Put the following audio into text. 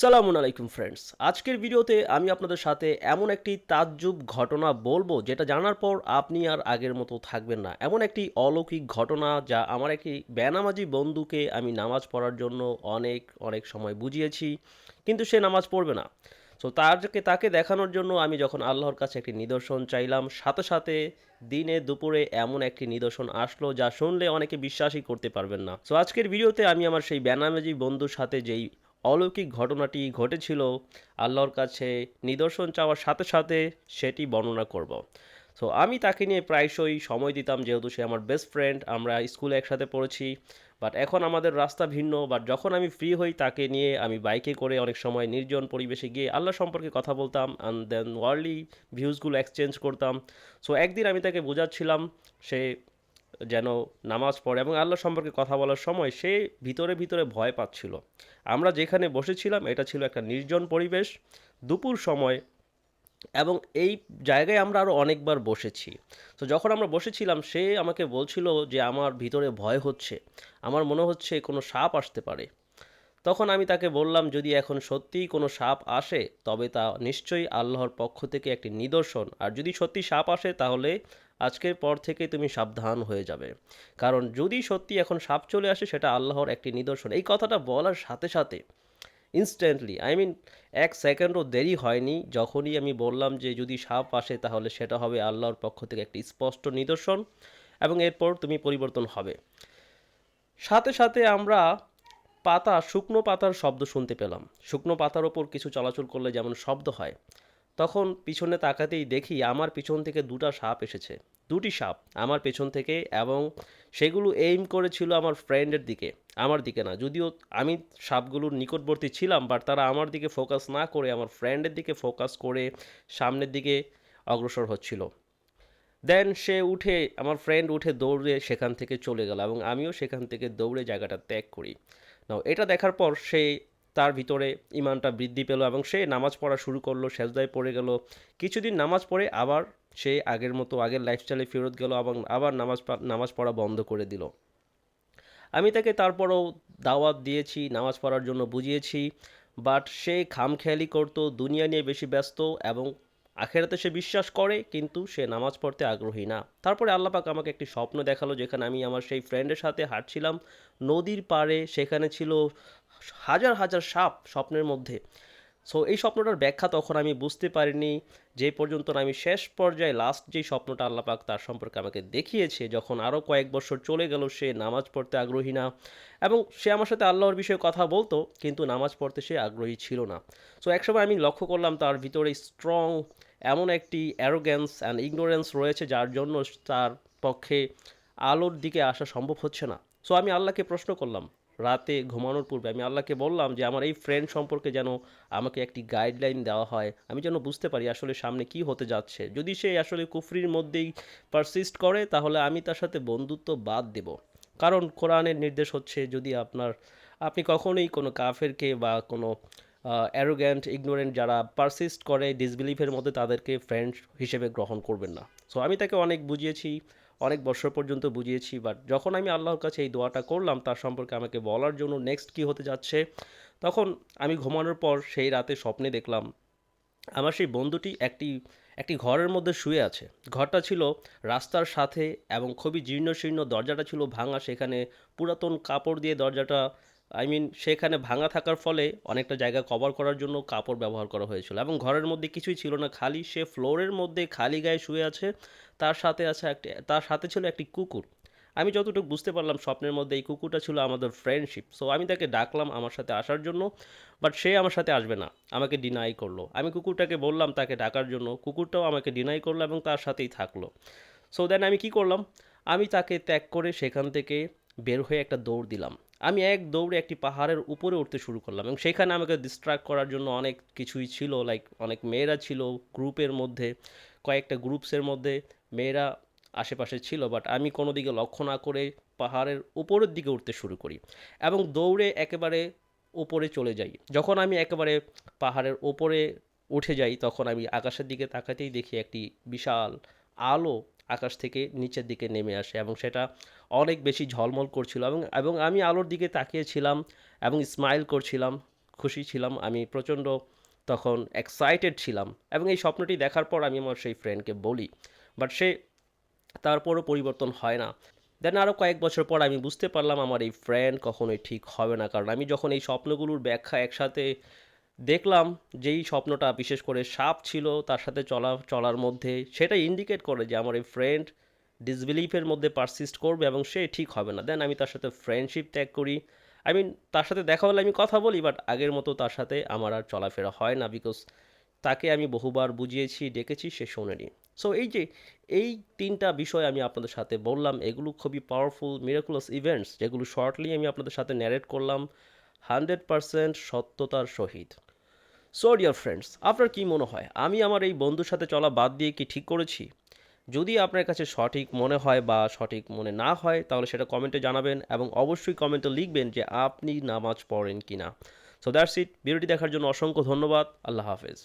সালামুন আলাইকুম ফ্রেন্ডস আজকের ভিডিওতে আমি আপনাদের সাথে এমন একটি তাজ্জুব ঘটনা বলব, যেটা জানার পর আপনি আর আগের মতো থাকবেন না। এমন একটি অলৌকিক ঘটনা যা আমার একটি বেনামাজি বন্ধুকে আমি নামাজ পড়ার জন্য অনেক অনেক সময় বুঝিয়েছি, কিন্তু সে নামাজ পড়বে না। সো তারকে, তাকে দেখানোর জন্য আমি যখন আল্লাহর কাছে একটি নিদর্শন চাইলাম, সাথে সাথে দিনে, দুপুরে এমন একটি নিদর্শন আসলো যা শুনলে অনেকে বিশ্বাসই করতে পারবেন না। সো আজকের ভিডিওতে আমি আমার সেই বেনামাজি বন্ধুর সাথে যেই অলৌকিক ঘটনাটি ঘটেছিল আল্লাহর কাছে। নিদর্শন চাওয়ার সাথে সাথে সেটি বর্ণনা করব। সো আমি তাকে নিয়ে প্রায়শই সময় দিতাম, যেহেতু সে আমার বেস্ট ফ্রেন্ড আমরা স্কুলে একসাথে পড়েছি। বাট এখন আমাদের রাস্তা ভিন্ন বাট যখন আমি ফ্রি হই, তাকে নিয়ে আমি বাইকে করে অনেক সময় নির্জন পরিবেশে গিয়ে আল্লাহ সম্পর্কে কথা বলতাম অ্যান্ড দেন ওয়ার্ল্ডলি ভিউজগুলো এক্সচেঞ্জ করতাম। সো একদিন আমি তাকে বোঝাচ্ছিলাম, সে যেন নামাজ পড়ে এবং আল্লাহ সম্পর্কে কথা বলার সময় সে ভিতরে ভিতরে ভয় পাচ্ছিল। আমরা যেখানে বসেছিলাম, এটা ছিল একটা নির্জন পরিবেশ, দুপুর সময়, এবং এই জায়গায় আমরা আরও অনেকবার বসেছি। তো যখন আমরা বসেছিলাম, সে আমাকে বলছিল যে, আমার ভিতরে ভয় হচ্ছে, আমার মনে হচ্ছে কোনো সাপ আসতে পারে। তখন আমি তাকে বললাম, যদি এখন সত্যিই কোনো সাপ আসে, তবে তা নিশ্চয়ই আল্লাহর পক্ষ থেকে একটি নিদর্শন। আর যদি সত্যি সাপ আসে, তাহলে আজকের পর থেকে তুমি সাবধান হয়ে যাবে। কারণ যদি সত্যি এখন সাপ চলে আসে, সেটা আল্লাহর একটি নিদর্শন। এই কথাটা বলার সাথে সাথে ইনস্ট্যান্টলি আই মিন এক সেকেন্ডও দেরি হয়নি। যখনই আমি বললাম যে যদি সাপ আসে, তাহলে সেটা হবে আল্লাহর পক্ষ থেকে একটি স্পষ্ট নিদর্শন এবং এরপর তুমি পরিবর্তন হবে। সাথে সাথে আমরা পাতা, শুকনো পাতার শব্দ শুনতে পেলাম। শুকনো পাতার ওপর কিছু চলাচল করলে যেমন শব্দ হয় তখন পিছনে তাকাতেই দেখি আমার পিছন থেকে দুটা সাপ এসেছে। দুটি সাপ আমার পেছন থেকে এবং সেগুলো এইম করেছিল আমার ফ্রেন্ডের দিকে, আমার দিকে না। যদিও আমি সাপগুলোর নিকটবর্তী ছিলাম বাট তারা আমার দিকে ফোকাস না করে আমার ফ্রেন্ডের দিকে ফোকাস করে সামনের দিকে অগ্রসর হচ্ছিল। দেন সে উঠে, আমার ফ্রেন্ড উঠে দৌড়ে সেখান থেকে চলে গেল এবং আমিও সেখান থেকে দৌড়ে জায়গাটা ত্যাগ করি। নাও এটা দেখার পর সে তার ভিতরে ইমানটা বৃদ্ধি পেল এবং সে নামাজ পড়া শুরু করল, সেজদায় পড়ে গেল। কিছুদিন নামাজ পড়ে আবার সে আগের মতো আগের লাইফস্টাইলে ফেরত গেল এবং আবার নামাজ নামাজ পড়া বন্ধ করে দিল। আমি তাকে তারপরও দাওয়াত দিয়েছি, নামাজ পড়ার জন্য বুঝিয়েছি বাট সে খামখেয়ালি করতো, দুনিয়া নিয়ে বেশি ব্যস্ত এবং আখেরাতে সে বিশ্বাস করে, কিন্তু সে নামাজ পড়তে আগ্রহী না। তারপরে আল্লাপাক আমাকে একটি স্বপ্ন দেখাল, যেখানে আমি আমার সেই ফ্রেন্ডের সাথে হাঁটছিলাম। নদীর পাড়ে সেখানে ছিল হাজার হাজার সাপ স্বপ্নের মধ্যে। সো এই স্বপ্নটার ব্যাখ্যা তখন আমি বুঝতে পারিনি। যে পর্যন্ত না, আমি শেষ পর্যায়ে লাস্ট যেই স্বপ্নটা আল্লাপাক তার সম্পর্কে আমাকে দেখিয়েছে, যখন আরও কয়েক বছর চলে গেল, সে নামাজ পড়তে আগ্রহী না। এবং সে আমার সাথে আল্লাহর বিষয়ে কথা বলতো, কিন্তু নামাজ পড়তে সে আগ্রহী ছিল না। সো একসময় আমি লক্ষ্য করলাম তার ভিতরে স্ট্রং এমন একটি অ্যারোগ্যান্স অ্যান্ড ইগনোরেন্স রয়েছে যার জন্য তার পক্ষে আলোর দিকে আসা সম্ভব হচ্ছে না। সো আমি আল্লাহকে প্রশ্ন করলাম রাতে ঘুমানোর পূর্বে। আমি আল্লাহকে বললাম যে, আমার এই ফ্রেন্ড সম্পর্কে যেন আমাকে একটি গাইডলাইন দেওয়া হয়। আমি যেন বুঝতে পারি আসলে সামনে কি হতে যাচ্ছে। যদি সে আসলে কুফরির মধ্যেই পারসিস্ট করে, তাহলে আমি তার সাথে বন্ধুত্ব বাদ দেব। কারণ কোরআনের নির্দেশ হচ্ছে, যদি আপনার, আপনি কখনোই কোনো কাফেরকে বা কোনো অ্যারোগ্যান্ট ইগনোরেন্ট যারা পারসিস্ট করে ডিসবিলিভের মধ্যে তাদেরকে ফ্রেন্ড হিসেবে গ্রহণ করবেন না। সো আমি তাকে অনেক বুঝিয়েছি, অনেক বছর পর্যন্ত বুঝিয়েছি বাট যখন আমি আল্লাহর কাছে এই দোয়াটা করলাম, তার সম্পর্কে আমাকে বলার জন্য নেক্সট কী হতে যাচ্ছে, তখন আমি ঘুমানোর পর সেই রাতে স্বপ্নে দেখলাম, আমার সেই বন্ধুটি একটি একটি ঘরের মধ্যে শুয়ে আছে। ঘরটা ছিল রাস্তার সাথে এবং খুবই জীর্ণ শীর্ণ দরজাটা ছিল ভাঙা, সেখানে পুরাতন কাপড় দিয়ে দরজাটা আই মিন সেখানে ভাঙা থাকার ফলে অনেকটা জায়গা কভার করার জন্য কাপড় ব্যবহার করা হয়েছিল এবং ঘরের মধ্যে কিছুই ছিল না। খালি সে ফ্লোরের মধ্যে খালি গায়ে শুয়ে আছে, তার সাথে আছে একটি, তার সাথে ছিল একটি কুকুর। আমি যতটুকু বুঝতে পারলাম, স্বপ্নের মধ্যে এই কুকুরটা ছিল আমাদের ফ্রেন্ডশিপ সো আমি তাকে ডাকলাম আমার সাথে আসার জন্য বাট সে আমার সাথে আসবে না, আমাকে ডিনাই করল। আমি কুকুরটাকে বললাম তাকে ডাকার জন্য, কুকুরটাও আমাকে ডিনাই করল এবং তার সাথেই থাকল। সো দেন আমি কি করলাম? আমি তাকে ত্যাগ করে সেখান থেকে বের হয়ে একটা দৌড় দিলাম। আমি এক দৌড়ে একটি পাহাড়ের উপরে উঠতে শুরু করলাম এবং সেখানে আমাকে ডিস্ট্রাক্ট করার জন্য অনেক কিছুই ছিল লাইক অনেক মেয়েরা ছিল গ্রুপের মধ্যে, কয়েকটা গ্রুপসের মধ্যে মেয়েরা আশেপাশে ছিল বাট আমি কোনো দিকে লক্ষ্য না করে পাহাড়ের উপরের দিকে উঠতে শুরু করি এবং দৌড়ে একেবারে উপরে চলে যাই। যখন আমি একেবারে পাহাড়ের ওপরে উঠে যাই, তখন আমি আকাশের দিকে তাকাতেই দেখি একটি বিশাল আলো আকাশ থেকে নিচের দিকে নেমে আসে এবং সেটা অনেক বেশি ঝলমল করছিল এবং এবং আমি আলোর দিকে তাকিয়েছিলাম এবং স্মাইল করছিলাম, খুশি ছিলাম, আমি প্রচণ্ড তখন এক্সাইটেড ছিলাম এবং এই স্বপ্নটি দেখার পর আমি আমার সেই ফ্রেন্ডকে বলি। বাট সে তারপরও পরিবর্তন হয় না। দেন আরও কয়েক বছর পর আমি বুঝতে পারলাম আমার এই ফ্রেন্ড কখনোই ঠিক হবে না। কারণ আমি যখন এই স্বপ্নগুলোর ব্যাখ্যা একসাথে দেখলাম যেই স্বপ্নটা, বিশেষ করে সাপ ছিল তার সাথে চলা, চলার মধ্যে, সেটা ইন্ডিকেট করে যে আমার এই ফ্রেন্ড ডিসবিলিফের মধ্যে পারসিস্ট করবে এবং সে ঠিক হবে না। দেন আমি তার সাথে ফ্রেন্ডশিপ ত্যাগ করি। আই মিন তার সাথে দেখা হলে আমি কথা বলি বাট আগের মতো তার সাথে আমার আর চলাফেরা হয় না বিকজ তাকে আমি বহুবার বুঝিয়েছি, ডেকেছি, সে শোনেনি। সো এই যে, এই তিনটা বিষয় আমি আপনাদের সাথে বললাম, এগুলো খুবই পাওয়ারফুল মিরাকুলাস ইভেন্টস যেগুলো শর্টলি আমি আপনাদের সাথে ন্যারেট করলাম। হান্ড্রেড পারসেন্ট সত্যতার সহিত। সো ডিয়ার ফ্রেন্ডস আপনার কি মনে হয়? আমি আমার এই বন্ধুর সাথে চলা বাদ দিয়ে কি ঠিক করেছি? যদি আপনার কাছে সঠিক মনে হয় বা সঠিক মনে না হয়, তাহলে সেটা কমেন্টে জানাবেন এবং অবশ্যই কমেন্টে লিখবেন যে আপনি নামাজ পড়েন কি না সো দ্যাটস ইট ভিডিওটি দেখার জন্য অসংখ্য ধন্যবাদ। আল্লাহ হাফেজ।